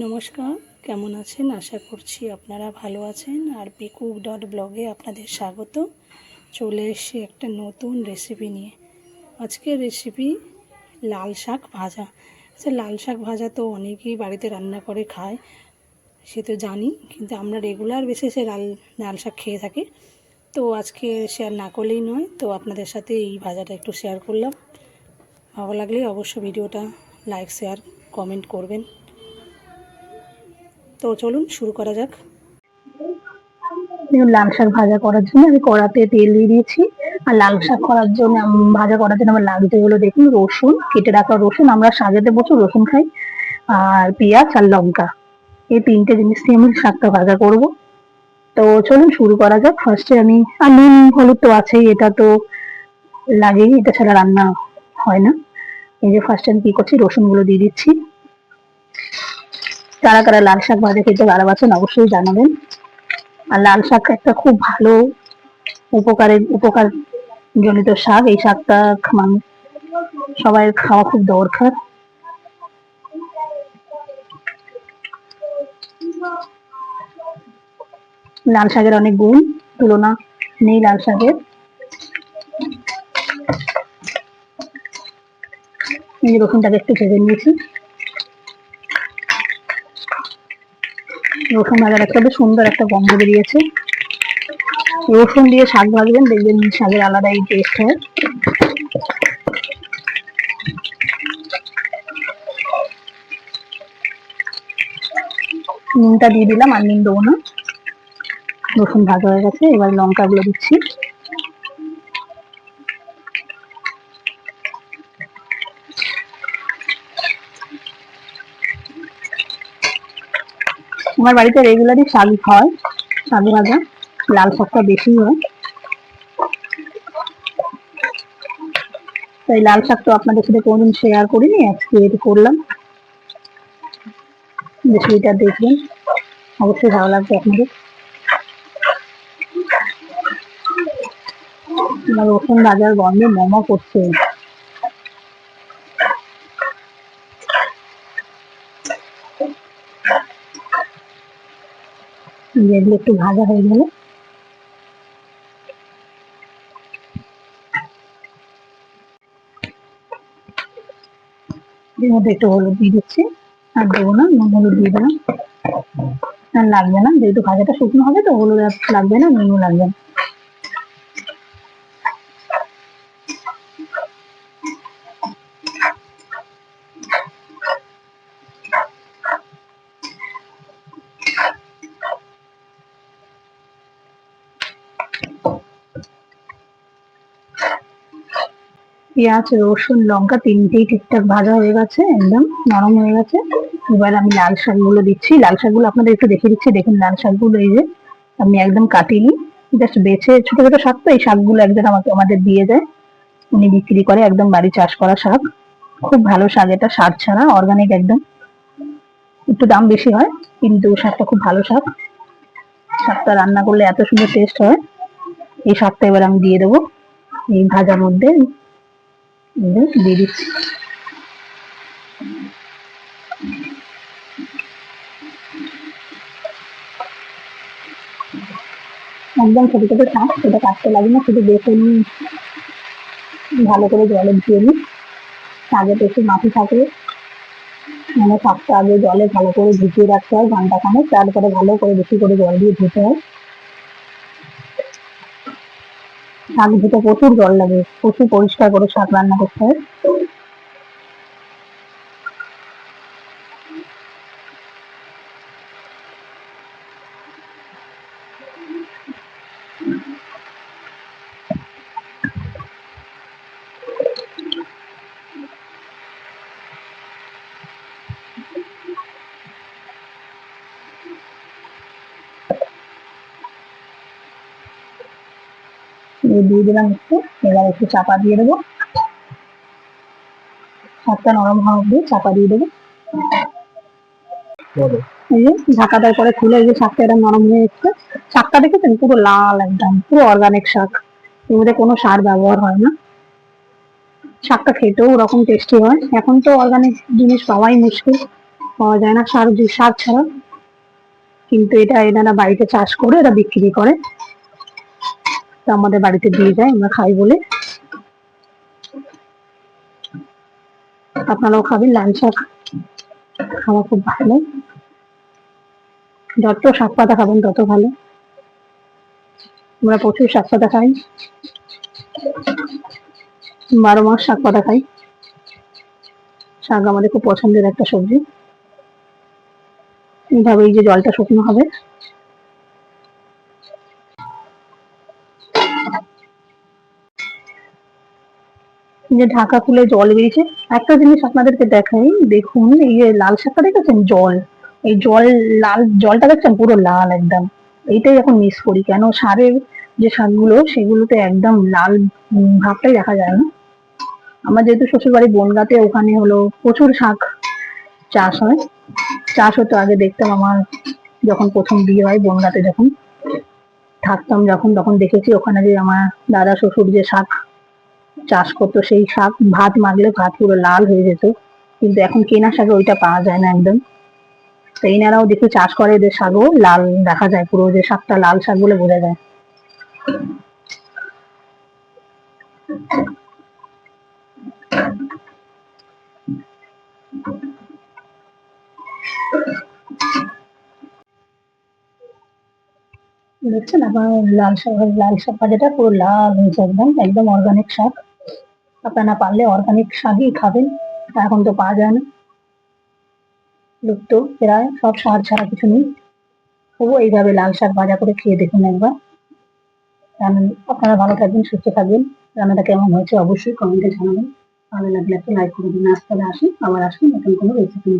নমস্কার, কেমন আছেন? আশা করছি আপনারা ভালো আছেন। আর পিকুক ডট ব্লগে আপনাদের স্বাগত। চলে এসেছি একটা নতুন রেসিপি নিয়ে। আজকের রেসিপি লাল শাক ভাজা। আচ্ছা লাল শাক ভাজা তো অনেকেই বাড়িতে রান্না করে, খায়। সে তো জানি, কিন্তু আমরা রেগুলার বেসিসে লাল লাল শাক খেয়ে থাকি। তো আজকে শেয়ার না করলেই নয়, তো আপনাদের সাথে এই ভাজাটা একটু শেয়ার করলাম। ভালো লাগলে অবশ্য ভিডিওটা লাইক শেয়ার কমেন্ট করবেন। তো চলুন, শুরু করা যাক। লাল শাক ভাজা করার জন্য আমি কড়াতে তেল দিয়ে দিয়েছি। আর লাল শাক করার জন্য ভাজা করার জন্য আমার লাগছে হলো দেখুন, রসুন, কেটে রাখা রসুন, আমরা শাকেতে প্রচুর রসুন খাই। আর পেঁয়াজ আর লঙ্কা। এই তিনটে জিনিস দিয়ে আমি শাকটা ভাজা করব। তো চলুন, শুরু করা যাক। ফার্স্টে আমি, আর নুন, হলুদ তো আছেই, এটা তো লাগেই, এটা ছাড়া রান্না হয় না। এই যে ফার্স্টে আমি কি করছি? রসুনগুলো দিয়ে দিচ্ছি। কারা কারা লাল শাক ভাজা খেতে ভালোবাসেন অবশ্যই জানাবেন। আর লাল শাক একটা খুব ভালো উপকারের উপকার জনিত শাক। এই শাকটা সবাই খাওয়া খুব দরকার। লাল শাকের অনেক গুণ, তুলনা নেই লাল শাকের। রসুনটাকে একটু ভেজে নিয়েছি। রসুন ভাজার একটা বেশ সুন্দর একটা গন্ধ বেরিয়েছে। রসুন দিয়ে শাক ভাজবেন, দেখবেন শাকের আলাদাই টেস্ট হয়। নুনটা দিয়ে দিলাম আর নুন দেবো না। রসুন ভাজা হয়ে গেছে, এবার লঙ্কাগুলো দিচ্ছি। আমার বাড়িতে রেগুলারই শাক হয় শাক ভাজা, লাল শাকটা বেশি হয়। তাই লাল শাক তো আপনাদের সাথে কোনোদিন শেয়ার করিনি, আজকে এটা করলাম। রেসিপিটা দেখবেন, অবশ্যই ভালো লাগবে আপনাদের। রসুন ভাজার গন্ধে মোমো করছে। একটু ভাজা হয়ে গেলে। এর মধ্যে একটু হলুদ দিয়ে দিচ্ছি। আর দেবো না, নুন হলুদ দিয়ে দিলাম। আর লাগবে না, যেহেতু ভাজাটা শুকনো হবে তো, হলুদ আর লাগবে না, নুনও লাগবে না। পেঁয়াজ রসুন, লঙ্কা, তিনটেই ঠিকঠাক ভাজা হয়ে গেছে, একদম নরম হয়ে গেছে। এবার আমি লাল শাকগুলো দিচ্ছি। লাল শাকগুলো আপনাদের একটু দেখে দিচ্ছি। দেখুন, লাল শাকগুলো এই যে আমি একদম কাটিনি। জাস্ট বেছে, ছোট ছোট শাক তো, এই শাকগুলো একজন আমাকে, আমাদের দিয়ে যায় উনি বিক্রি করে একদম বাড়ি চাষ করা শাক। খুব ভালো শাক, এটা সার ছাড়া অর্গানিক একদম। একটু দাম বেশি হয়, কিন্তু শাকটা খুব ভালো শাক। শাকটা রান্না করলে এত সুন্দর টেস্ট হয়। এই শাকটা এবার আমি দিয়ে দেবো এই ভাজার মধ্যে। যে দিয়ে দিচ্ছি। একদম ছোট ছোট শাক সেটা কাটতে লাগে না, শুধু বেসন ভালো করে জলে ধুয়ে নিই। শাকে তো একটু মাটি থাকে মানে শাকটা আগে জলে ভালো করে ভিজিয়ে রাখতে হয় ঘণ্টা খানেক, তারপরে ভালো করে বেশি করে জল দিয়ে ধুতে হয়। শাক ধুতে প্রচুর জল লাগে প্রচুর পরিষ্কার করে শাক রান্না করতে হয়। দিয়ে দিলাম একটু। এবার একটু চাপা দিয়ে দেবো। শাকটা নরম হওয়া চাপা দিয়ে দেবো। এই যে ঢাকাটার পরে খুলে এই যে শাকটা নরম হয়ে এসছে শাকটা দেখেছেন? পুরো লাল একদম, পুরো অর্গানিক শাক। এর মধ্যে কোনো সার ব্যবহার হয় না। শাকটা খেতেও ওরকম টেস্টি হয়। এখন তো অর্গানিক জিনিস পাওয়াই মুশকিল। পাওয়া যায় না সার সার ছাড়া। কিন্তু এটা এনারা বাড়িতে চাষ করে, এরা বিক্রি করে। তো আমাদের বাড়িতে দিয়ে যায়, আমরা খাই বলে। আপনারাও খাবেন, লাল শাক খাওয়া খুব ভালো। যত শাক পাতা খাবেন, তত ভালো। আমরা প্রচুর শাক পাতা খাই। বারো মাস শাক পাতা খাই। শাক আমাদের খুব পছন্দের একটা সবজি। এইভাবে এই যে জলটা শুকনো হবে। যে ঢাকা খুলে জল বেরিয়েছে। একটা জিনিস আপনাদেরকে দেখাই, দেখুন, এই যে লাল শাকটা দেখেছেন? জল। এই জল, লাল, জলটা দেখছেন? পুরো লাল একদম। এইটাই এখন মিস করি। কেন? সারের যে শাকগুলো, সেগুলোতে একদম লাল ভাবটাই দেখা যায় না। আমার যেহেতু শ্বশুর বাড়ি বনগাতে, ওখানে হলো প্রচুর শাক চাষ হয়। চাষ হতো আগে দেখতাম আমার যখন প্রথম বিয়ে হয় বনগাতে যখন। থাকতাম যখন, তখন দেখেছি ওখানে যে আমার দাদা শ্বশুর যে শাক চাষ করতো, সেই শাক, ভাত মাগলে ভাত পুরো লাল হয়ে যেত। কিন্তু এখন কেনা শাকে ওইটা পাওয়া যায় না একদম। তো এনারাও দেখি চাষ করে এদের শাকও লাল দেখা যায় পুরো, যে শাকটা লাল শাক বলে বোঝা যায়। দেখছেন? আমার লাল শাক লাল শাক ভাজাটা পুরো লাল হয়েছে একদম একদম অর্গানিক শাক। আপনারা পারলে অর্গানিক শাকই খাবেন এখন তো পাওয়া যায় না। লুপ্ত, প্রায় সব সার ছাড়া কিছু নেই। তবুও এইভাবে লাল শাক ভাজা করে খেয়ে দেখুন একবার। আপনারা ভালো থাকবেন, সুস্থ থাকবেন। রান্নাটা কেমন হয়েছে অবশ্যই কমেন্টে জানাবেন। ভালো লাগলে একটা লাইক করে দিন। আজ তাহলে আসুন আবার আসুন নতুন কোনো রেসিপি